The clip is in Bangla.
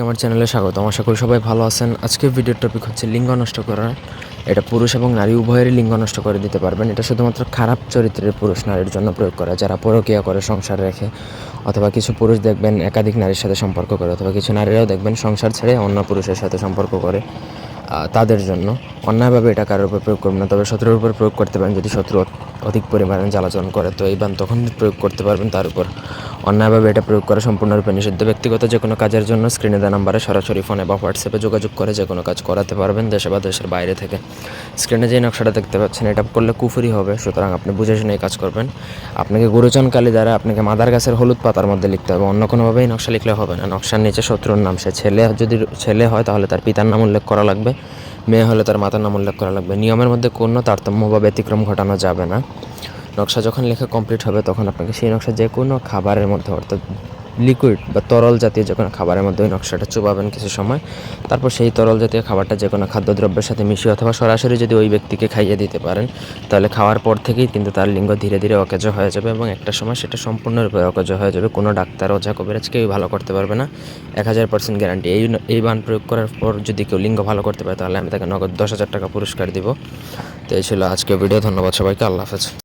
আমার চ্যানেলে স্বাগত আশা করি সবাই ভালো আছেন। আজকে ভিডিওর টপিক হচ্ছে লিঙ্গ নষ্ট করা। এটা পুরুষ এবং নারী উভয়েরই লিঙ্গ নষ্ট করে দিতে পারবেন। এটা শুধুমাত্র খারাপ চরিত্রের পুরুষ নারীর জন্য প্রয়োগ করা। যারা পরকীয়া করে সংসার রেখে, অথবা কিছু পুরুষ দেখবেন একাধিক নারীর সাথে সম্পর্ক করে, অথবা কিছু নারীরাও দেখবেন সংসার ছেড়ে অন্য পুরুষের সাথে সম্পর্ক করে তাদের জন্য। অন্যায়ভাবে এটা কারোর উপর প্রয়োগ করবেন না, তবে শত্রুর উপর প্রয়োগ করতে পারেন যদি শত্রু অধিক পরিমাণে জ্বালাচন করে। তো এই বান তখন প্রয়োগ করতে পারবেন তার উপর। অন্যায়ভাবে এটা প্রয়োগ করা সম্পূর্ণরূপে নিষিদ্ধ। ব্যক্তিগত যে কোনো কাজের জন্য স্ক্রিনে দেওয়া নাম্বারে সরাসরি ফোনে বা হোয়াটসঅ্যাপে যোগাযোগ করে যে কোনো কাজ করাতে পারবেন দেশে বা দেশের বাইরে থেকে। স্ক্রিনে যে নকশাটা দেখতে পাচ্ছেন, এটা করলে কুফুরি হবে, সুতরাং আপনি বুঝে শুনে এই কাজ করবেন। আপনাকে গুরুচন কালী দ্বারা আপনাকে মাদার গাছের হলুদ পাতার মধ্যে লিখতে হবে। অন্য কোনোভাবেই নকশা লিখলে হবে না। নকশার নিচে শত্রুর নাম, সে ছেলে যদি ছেলে হয় তাহলে তার পিতার নাম উল্লেখ করা লাগবে। মেয়ে হলে তার মাতার নাম উল্লেখ করা লাগবে। নিয়মের মধ্যে কোনো তারতম্য বা ব্যতিক্রম ঘটানো যাবে না। নকশা যখন লেখা কমপ্লিট হবে, তখন আপনাকে সেই নকশা যে কোনো খাবারের মধ্যে, অর্থাৎ লিকুইড বা তরল জাতীয় যে কোনো খাবারের মধ্যে ওই নকশাটা চুবাবেন কিছু সময়। তারপর সেই তরল জাতীয় খাবারটা যে কোনো খাদ্যদ্রব্যের সাথে মিশিয়ে অথবা সরাসরি যদি ওই ব্যক্তিকে খাইয়ে দিতে পারেন, তাহলে খাওয়ার পর থেকেই কিন্তু তার লিঙ্গ ধীরে ধীরে অকেজ হয়ে যাবে এবং একটা সময় সেটা সম্পূর্ণরূপে অকেজ হয়ে যাবে। কোনো ডাক্তার, ওঝা কবিরাজ কেউই ভালো করতে পারবে না। এক হাজার পার্সেন্ট গ্যারান্টি এই এই বান প্রয়োগ করার পর যদি কেউ লিঙ্গ ভালো করতে পারে, তাহলে আমি তাকে নগদ দশ হাজার টাকা পুরস্কার দিব। তো এই ছিল আজকে ভিডিও ধন্যবাদ সবাইকে। আল্লাহ হাফেজ।